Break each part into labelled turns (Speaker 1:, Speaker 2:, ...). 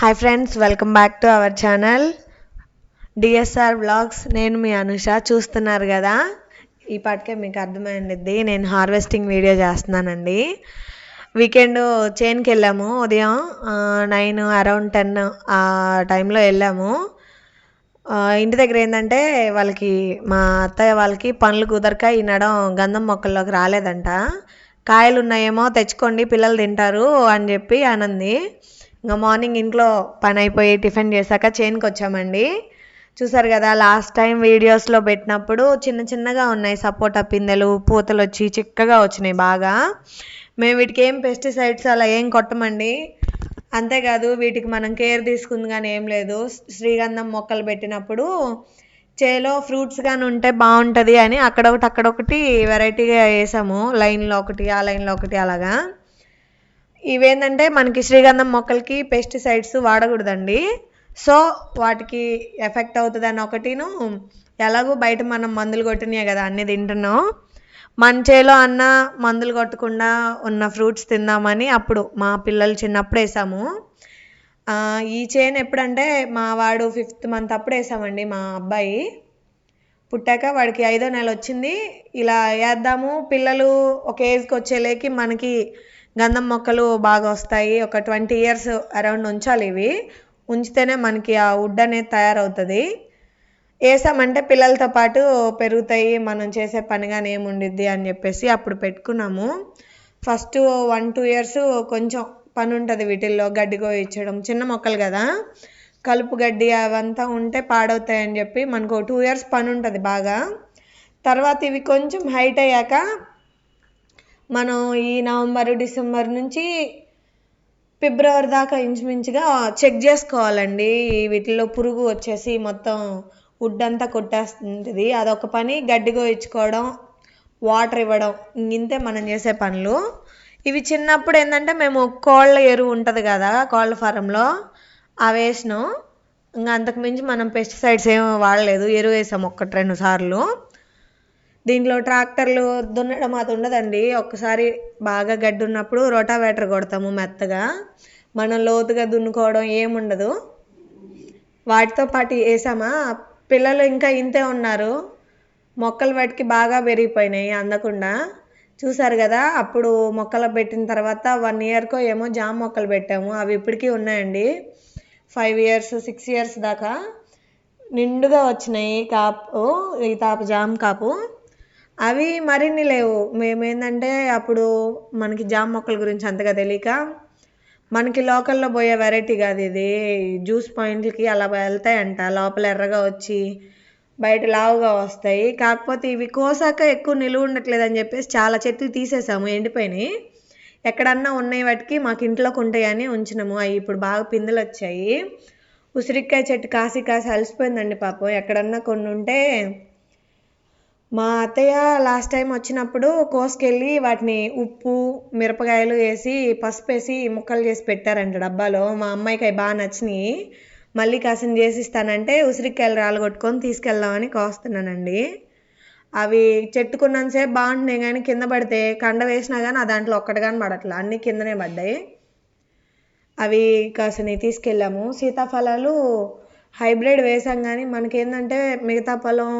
Speaker 1: Hi friends welcome back to our channel DSR vlogs నేను మీ అనుష చూస్తున్నారు కదా? ఈ పాటికే మీకు అర్థమైంది నేను హార్వెస్టింగ్ వీడియో చేస్తున్నానండి. వీకెండ్ చేన్కి వెళ్ళాము. ఉదయం నైన్ అరౌండ్ టెన్ ఆ టైంలో వెళ్ళాము. ఇంటి దగ్గర ఏంటంటే వాళ్ళకి మా అత్తయ్య వాళ్ళకి పనులు కుదరక ఈ నడం గంధం మొక్కల్లోకి రాలేదంట. కాయలు ఉన్నాయేమో తెచ్చుకోండి పిల్లలు తింటారు అని చెప్పి అనంది ఇంకా మార్నింగ్ ఇంట్లో పని అయిపోయి టిఫిన్ చేశాక చేనుకి వచ్చామండి చూసారు కదా లాస్ట్ టైం వీడియోస్లో పెట్టినప్పుడు చిన్న చిన్నగా ఉన్నాయి సపోటా పిందెలు పూతలు వచ్చి చిక్కగా వచ్చినాయి బాగా. మేము వీటికి ఏం పెస్టిసైడ్స్ అలా ఏం కొట్టమండి. అంతేకాదు వీటికి మనం కేర్ తీసుకుంది కానీ ఏం లేదు. శ్రీగంధం మొక్కలు పెట్టినప్పుడు చేలో ఫ్రూట్స్ కానీ ఉంటే బాగుంటుంది అని అక్కడొకటి అక్కడొకటి వెరైటీగా వేసాము. లైన్లో ఒకటి ఆ లైన్లో ఒకటి అలాగా. ఇవేంటంటే మనకి శ్రీగంధం మొక్కలకి పెస్టిసైడ్స్ వాడకూడదండి. సో వాటికి ఎఫెక్ట్ అవుతుంది అని ఒకటిను ఎలాగో బయట మనం మందులు కొట్టినాయి కదా అన్నీ తింటున్నాం. మన చేలో అన్న మందులు కొట్టకుండా ఉన్న ఫ్రూట్స్ తిందామని అప్పుడు మా పిల్లలు చిన్నప్పుడు వేసాము. ఈ చేను ఎప్పుడంటే మా వాడు ఫిఫ్త్ మంత్ అప్పుడు వేసామండి మా అబ్బాయి. పుట్టాక వాడికి ఐదో నెల వచ్చింది. ఇలా వేద్దాము పిల్లలు ఒక ఏజ్కి వచ్చేలేకి మనకి గంధం మొక్కలు బాగా వస్తాయి. ఒక ట్వంటీ ఇయర్స్ అరౌండ్ ఉంచాలి ఇవి. ఉంచితేనే మనకి ఆ వుడ్ అనేది తయారవుతుంది. వేసామంటే పిల్లలతో పాటు పెరుగుతాయి. మనం చేసే పని కానీ ఏముండిద్ది అని చెప్పేసి అప్పుడు పెట్టుకున్నాము. ఫస్ట్ వన్ టూ ఇయర్స్ కొంచెం పని ఉంటుంది వీటిల్లో. గడ్డి కోయించడం చిన్న మొక్కలు కదా. కలుపు గడ్డి అవంతా ఉంటే పాడవుతాయని చెప్పి మనకు టూ ఇయర్స్ పని ఉంటుంది బాగా. తర్వాత ఇవి కొంచెం హైట్ అయ్యాక మనం ఈ నవంబర్ డిసెంబర్ నుంచి ఫిబ్రవరి దాకా ఇంచుమించుగా చెక్ చేసుకోవాలండి. వీటిలో పురుగు వచ్చేసి మొత్తం వుడ్ అంతా కొట్టేస్తుంది. అదొక పని గడ్డి కోయించుకోవడం వాటర్ ఇవ్వడం ఇంతే మనం చేసే పనులు. ఇవి చిన్నప్పుడు ఏంటంటే మేము కోళ్ళ ఎరువు ఉంటుంది కదా కోళ్ళ ఫారంలో అవి వేసినాం. ఇంకా అంతకుమించి మనం పెస్టిసైడ్స్ ఏమి వాడలేదు ఎరువు వేసాం ఒక్కటి రెండు సార్లు. దీంట్లో ట్రాక్టర్లు దున్నడం అది ఉండదండి. ఒక్కసారి బాగా గడ్డి ఉన్నప్పుడు రోటావేటర్ కొడతాము మెత్తగా. మనం లోతుగా దున్నుకోవడం ఏముండదు. వాటితో పాటు వేసామా? పిల్లలు ఇంకా ఇంతే ఉన్నారు. మొక్కలు వాటికి బాగా పెరిగిపోయినాయి అందకుండా. చూసారు కదా అప్పుడు మొక్కలు పెట్టిన తర్వాత వన్ ఇయర్కో ఏమో జామ మొక్కలు పెట్టాము. అవి ఇప్పటికీ ఉన్నాయండి. ఫైవ్ ఇయర్స్ సిక్స్ ఇయర్స్ దాకా నిండుగా వచ్చినాయి కాపు ఈ తాపు జామ కాపు. అవి మరిన్ని లేవు. మేమేందంటే అప్పుడు మనకి జామ మొక్కల గురించి అంతగా తెలియక మనకి లోకల్లో పోయే వెరైటీ కాదు ఇది. జ్యూస్ పాయింట్లకి అలా వెళ్తాయంట. లోపల ఎర్రగా వచ్చి బయట లావుగా వస్తాయి. కాకపోతే ఇవి కోసాక ఎక్కువ నిలువ ఉండట్లేదు అని చెప్పేసి చాలా చెట్లు తీసేసాము ఎండిపోయినాయి. ఎక్కడన్నా ఉన్నాయి వాటికి మాకు ఇంట్లోకి ఉంటాయని ఉంచినాము. అవి ఇప్పుడు బాగా పిందెలు వచ్చాయి. ఉసిరికాయ చెట్టు కాసి కాసి అలసిపోయిందండి పాపం. ఎక్కడన్నా కొన్ని ఉంటే మా అత్తయ్య లాస్ట్ టైం వచ్చినప్పుడు కోసుకెళ్ళి వాటిని ఉప్పు మిరపకాయలు వేసి పసుపు వేసి ముక్కలు చేసి పెట్టారంట డబ్బాలో. మా అమ్మాయికి అవి బాగా నచ్చినాయి. మళ్ళీ కాసిన చేసి ఇస్తానంటే ఉసిరికాయలు రాలగొట్టుకొని తీసుకెళ్దామని కోస్తున్నానండి. అవి చెట్టుకున్నంతసేపు బాగుంటున్నాయి కానీ కింద పడితే కండ వేసినా కానీ ఆ దాంట్లో ఒక్కటి కానీ పడట్లా. అన్నీ కిందనే పడ్డాయి. అవి కాసినవి తీసుకెళ్ళాము. సీతాఫలాలు హైబ్రిడ్ వేసాం కానీ మనకేంటంటే మిగతా పొలం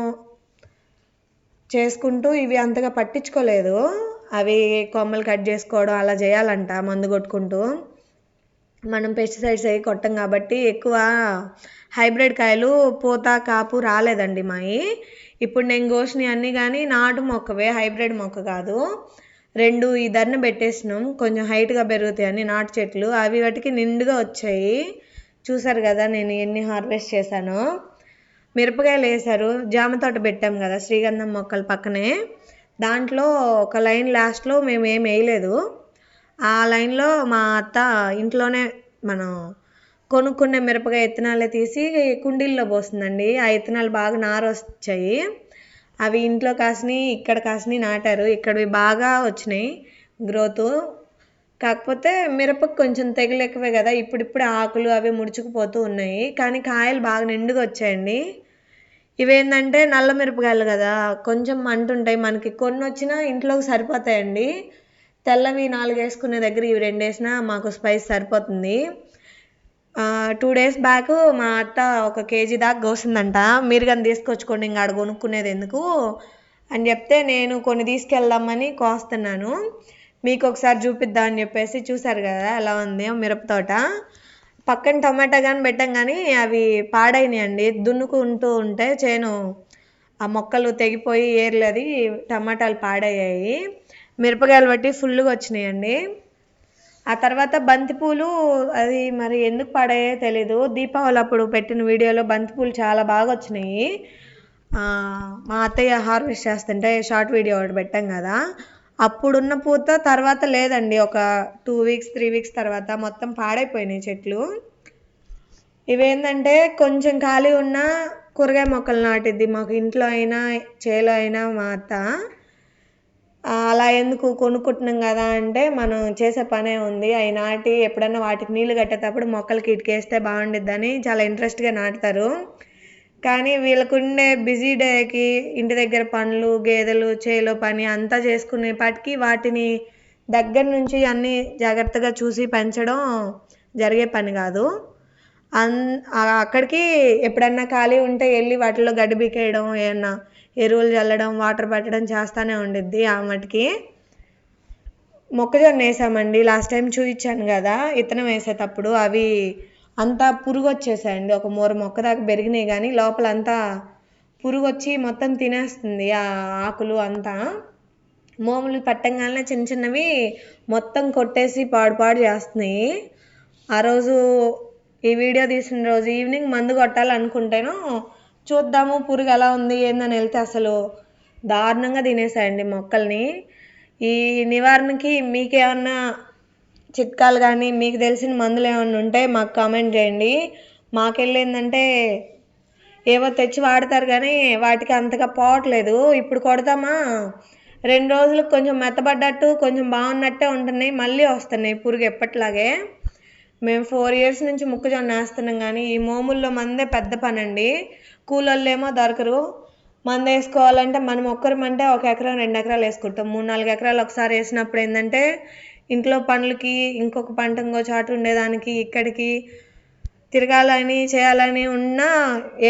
Speaker 1: చేసుకుంటూ ఇవి అంతగా పట్టించుకోలేదు. అవి కొమ్మలు కట్ చేసుకోవడం అలా చేయాలంట మందు కొట్టుకుంటూ. మనం పెస్టిసైడ్స్ అవి కొట్టం కాబట్టి ఎక్కువ హైబ్రిడ్ కాయలు పూత కాపు రాలేదండి మాయి. ఇప్పుడు నేను కోసిన అన్నీ కానీ నాటు మొక్కవే హైబ్రిడ్ మొక్క కాదు. రెండు ఈ ధరను పెట్టేసినాం. కొంచెం హైట్గా పెరుగుతాయని నాటు చెట్లు. అవి వాటికి నిండుగా వచ్చాయి. చూసారు కదా నేను ఎన్ని హార్వెస్ట్ చేశానో. మిరపకాయలు వేశారు. జామ తోట పెట్టాం కదా శ్రీగంధం మొక్కల పక్కనే. దాంట్లో ఒక లైన్ లాస్ట్లో మేము ఏం వేయలేదు. ఆ లైన్లో మా అత్త ఇంట్లోనే మనం కొనుక్కునే మిరపకాయ విత్తనాలే తీసి కుండీల్లో పోస్తుందండి. ఆ విత్తనాలు బాగా నారు వచ్చాయి అవి ఇంట్లో కాసినాయి ఇక్కడ కాసినాయి నాటారు. ఇక్కడవి బాగా వచ్చినాయి గ్రోత్. కాకపోతే మిరపకు కొంచెం తెగులు ఎక్కువే కదా. ఇప్పుడిప్పుడు ఆకులు అవి ముడుచుకుపోతూ ఉన్నాయి. కానీ కాయలు బాగా నిండుగా వచ్చాయండి. ఇవేంటంటే నల్ల మిరపకాయలు కదా కొంచెం మంటుంటాయి మనకి కొన్ని వచ్చినా ఇంట్లోకి సరిపోతాయండి. తెల్లవి నాలుగు వేసుకునే దగ్గర ఇవి రెండు వేసినా మాకు స్పైస్ సరిపోతుంది. టూ డేస్ బ్యాక్ మా అత్త ఒక కేజీ దాకా కోసిందంట. మీరు కానీ తీసుకొచ్చుకోండి ఇంకా ఆడ కొనుక్కునేది ఎందుకు? అని చెప్తే నేను కొన్ని తీసుకెళ్దామని కోస్తున్నాను. మీకు ఒకసారి చూపిద్దాం అని చెప్పేసి చూసారు కదా ఎలా ఉంది మిరపతోట పక్కన టమాటా కానీ పెట్టాం కానీ అవి పాడైనాయండి. దున్నుకుంటూ ఉంటే చేను ఆ మొక్కలు తెగిపోయి ఏర్లది టమాటాలు పాడయ్యాయి. మిరపకాయలు బట్టి ఫుల్గా వచ్చినాయండి. ఆ తర్వాత బంతిపూలు అది మరి ఎందుకు పాడాయో తెలీదు. దీపావళి అప్పుడు పెట్టిన వీడియోలో బంతిపూలు చాలా బాగా వచ్చినాయి. మా అత్తయ్య హార్వెస్ట్ చేస్తుంటే షార్ట్ వీడియో ఒకటి పెట్టాం కదా. అప్పుడున్న పూత తర్వాత లేదండి. ఒక టూ వీక్స్ త్రీ వీక్స్ తర్వాత మొత్తం పాడైపోయినాయి చెట్లు. ఇవేంటంటే కొంచెం ఖాళీ ఉన్న కూరగాయ మొక్కలు నాటిద్ది. మాకు ఇంట్లో అయినా చేలో అయినా మా అత్త. అలా ఎందుకు కొనుక్కుంటున్నాం కదా అంటే మనం చేసే పనే ఉంది. అవి నాటి ఎప్పుడన్నా వాటికి నీళ్ళు కట్టేటప్పుడు మొక్కలకి ఇటుకేస్తే బాగుండిద్దని చాలా ఇంట్రెస్ట్గా నాటుతారు. కానీ వీళ్ళకుండే బిజీ డేకి ఇంటి దగ్గర పనులు గేదెలు చేలో పని అంతా చేసుకునేపాటికి వాటిని దగ్గర నుంచి అన్నీ జాగ్రత్తగా చూసి పెంచడం జరిగే పని కాదు. అన్ అక్కడికి ఎప్పుడన్నా ఖాళీ ఉంటే వెళ్ళి వాటిలో గడ్డి బీకేయడం ఏమన్నా ఎరువులు చల్లడం వాటర్ పెట్టడం చేస్తూనే ఉండిద్ది ఆ మటుకి మొక్కజొన్న వేసామండి లాస్ట్ టైం చూపించాను కదా ఇతనం వేసేటప్పుడు అవి అంతా పురుగు వచ్చేసాయండి ఒక మూర మొక్క దాకా పెరిగినాయి కానీ లోపల అంతా పురుగు వచ్చి మొత్తం తినేస్తుంది ఆ ఆకులు అంతా. మోములు పట్టంగానే చిన్న చిన్నవి మొత్తం కొట్టేసి పాడు పాడు చేస్తున్నాయి. ఆ రోజు ఈ వీడియో తీసిన రోజు ఈవినింగ్ మందు కొట్టాలనుకుంటేను చూద్దాము పురుగు ఎలా ఉంది ఏందని వెళ్తే అసలు దారుణంగా తినేసాయండి మొక్కల్ని. ఈ నివారణకి మీకేమన్నా చిట్కాలు కానీ మీకు తెలిసిన మందులు ఏమైనా ఉంటే మాకు కామెంట్ చేయండి. మాకెళ్ళేందంటే ఏవో తెచ్చి వాడతారు కానీ వాటికి అంతగా పోవట్లేదు ఇప్పుడు కొడతామా? రెండు రోజులకు కొంచెం మెత్తబడ్డట్టు కొంచెం బాగున్నట్టే ఉంటున్నాయి. మళ్ళీ వస్తున్నాయి పురుగు ఎప్పట్లాగే. మేము ఫోర్ ఇయర్స్ నుంచి మొక్కజొన్న వేస్తున్నాం కానీ ఈ మోముల్లో మందే పెద్ద పని అండి కూలోళ్ళు ఏమో దొరకరు. మంద వేసుకోవాలంటే మనం ఒక్కరమంటే ఒక ఎకరం రెండు ఎకరాలు వేసుకుంటాం. మూడు నాలుగు ఎకరాలు ఒకసారి వేసినప్పుడు ఏంటంటే ఇంట్లో పనులకి ఇంకొక పంట ఇంకో చాటు ఉండేదానికి ఇక్కడికి తిరగాలని చేయాలని ఉన్న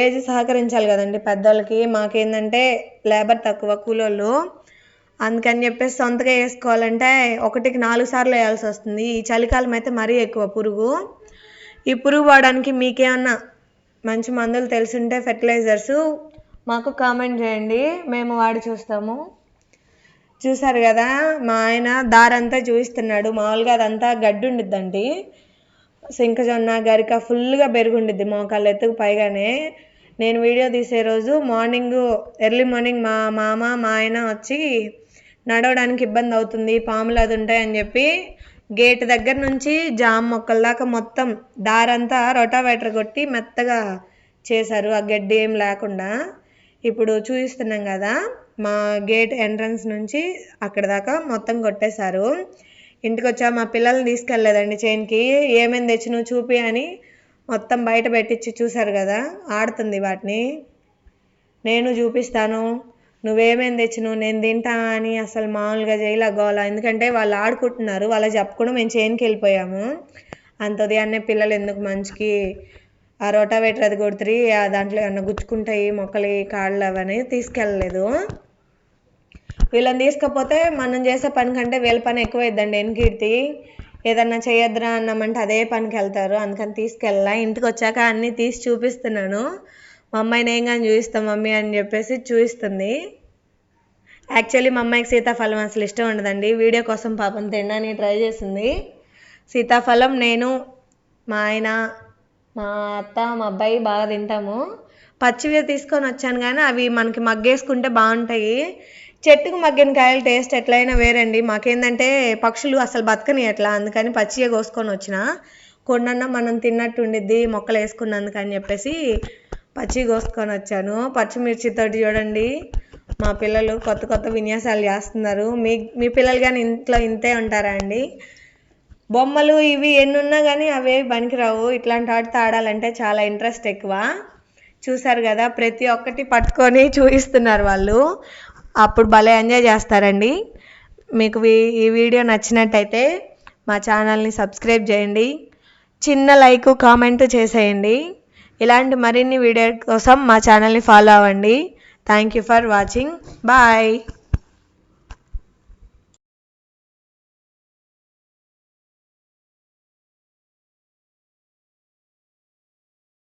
Speaker 1: ఏజ్ సహకరించాలి కదండి పెద్దోళ్ళకి. మాకేందంటే లేబర్ తక్కువ కూలోళ్ళు. అందుకని చెప్పేసి సొంతగా వేసుకోవాలంటే ఒకటికి నాలుగు సార్లు వేయాల్సి వస్తుంది. ఈ చలికాలం అయితే మరీ ఎక్కువ పురుగు. ఈ పురుగు పోవడానికి మీకేమన్నా మంచి మందులు తెలిసుంటే ఫెర్టిలైజర్స్ మాకు కామెంట్ చేయండి. మేము వాడి చూస్తాము. చూసారు కదా మా ఆయన దారంతా చూపిస్తున్నాడు. మామూలుగా అదంతా గడ్డి ఉండిద్దండి. సింకజొన్న గరిక ఫుల్గా పెరుగుండిద్ది మోకాళ్ళ ఎత్తుకు పైగానే. నేను వీడియో తీసే రోజు మార్నింగ్ ఎర్లీ మార్నింగ్ మా మామ మా ఆయన వచ్చి నడవడానికి ఇబ్బంది అవుతుంది పాములు అది ఉంటాయని చెప్పి గేట్ దగ్గర నుంచి జామ మొక్కల దాకా మొత్తం దారంతా రొటావేటర్ కొట్టి మెత్తగా చేశారు. ఆ గడ్డి ఏం లేకుండా. ఇప్పుడు చూపిస్తున్నాం కదా. మా గేట్ ఎంట్రన్స్ నుంచి అక్కడ దాకా మొత్తం కొట్టేశారు. ఇంటికి వచ్చా మా పిల్లల్ని తీసుకెళ్ళలేదండి చైన్కి. ఏమేమి తెచ్చినో చూపి అని మొత్తం బయట పెట్టించి చూశారు కదా ఆడుతుంది వాటిని. నేను చూపిస్తాను నువ్వేమేమి తెచ్చిను నేను తింటా అని అసలు మామూలుగా చేయలే గోల ఎందుకంటే వాళ్ళు ఆడుకుంటున్నారు వాళ్ళకి చెప్పకుండా మేము చైన్కి వెళ్ళిపోయాము. అంత ఉదయాన్నే పిల్లలు ఎందుకు మంచికి? ఆ రోటావేటర్ అది కొడుతురి ఆ దాంట్లో ఏమన్నా గుచ్చుకుంటాయి మొక్కలు కాళ్ళు అవని తీసుకెళ్ళలేదు. వీళ్ళని తీసుకపోతే మనం చేసే పని కంటే వీళ్ళ పని ఎక్కువైద్దండి ఎన్కీర్తి ఏదన్నా చేయొద్దురా అన్నామంటే అదే పనికి వెళ్తారు. అందుకని తీసుకెళ్ళా ఇంటికి వచ్చాక అన్నీ తీసి చూపిస్తున్నాను. మా అమ్మాయిని ఏం కానీ చూపిస్తాం మమ్మీ అని చెప్పేసి చూపిస్తుంది. యాక్చువల్లీ మా అమ్మాయికి సీతాఫలం అసలు ఇష్టం ఉండదండి. వీడియో కోసం పాపం తినడానికి ట్రై చేసింది. సీతాఫలం నేను మా ఆయన మా అత్త మా అబ్బాయి బాగా తింటాము. పచ్చివి తీసుకొని వచ్చాను కానీ అవి మనకి మగ్గేసుకుంటే బాగుంటాయి. చెట్టుకు మగ్గిన కాయలు టేస్ట్ ఎట్లయినా వేరండి. మాకేందంటే పక్షులు అసలు బతకని ఎట్లా? అందుకని పచ్చిగా కోసుకొని వచ్చిన కొన్నన్నా మనం తిన్నట్టు ఉండిద్ది మొక్కలు వేసుకున్నందుకు అని చెప్పేసి పచ్చి కోసుకొని వచ్చాను. పచ్చిమిర్చితోటి చూడండి మా పిల్లలు కొత్త కొత్త విన్యాసాలు చేస్తున్నారు. మీ మీ పిల్లలు కానీ ఇంట్లో ఇంతే ఉంటారా అండి? బొమ్మలు ఇవి ఎన్ని ఉన్నా కానీ అవేవి పనికిరావు. ఇట్లాంటి ఆటతో ఆడాలంటే చాలా ఇంట్రెస్ట్ ఎక్కువ. చూసారు కదా ప్రతి ఒక్కటి పట్టుకొని చూపిస్తున్నారు వాళ్ళు. అప్పుడు భలే ఎంజాయ్ చేస్తారండి. మీకు వీ- ఈ వీడియో నచ్చినట్టయితే మా ఛానల్ని సబ్స్క్రైబ్ చేయండి. చిన్న లైక్ కామెంట్ చేసేయండి. ఇలాంటి మరిన్ని వీడియో కోసం మా ఛానల్ని ఫాలో అవ్వండి. Thank you for watching. Bye.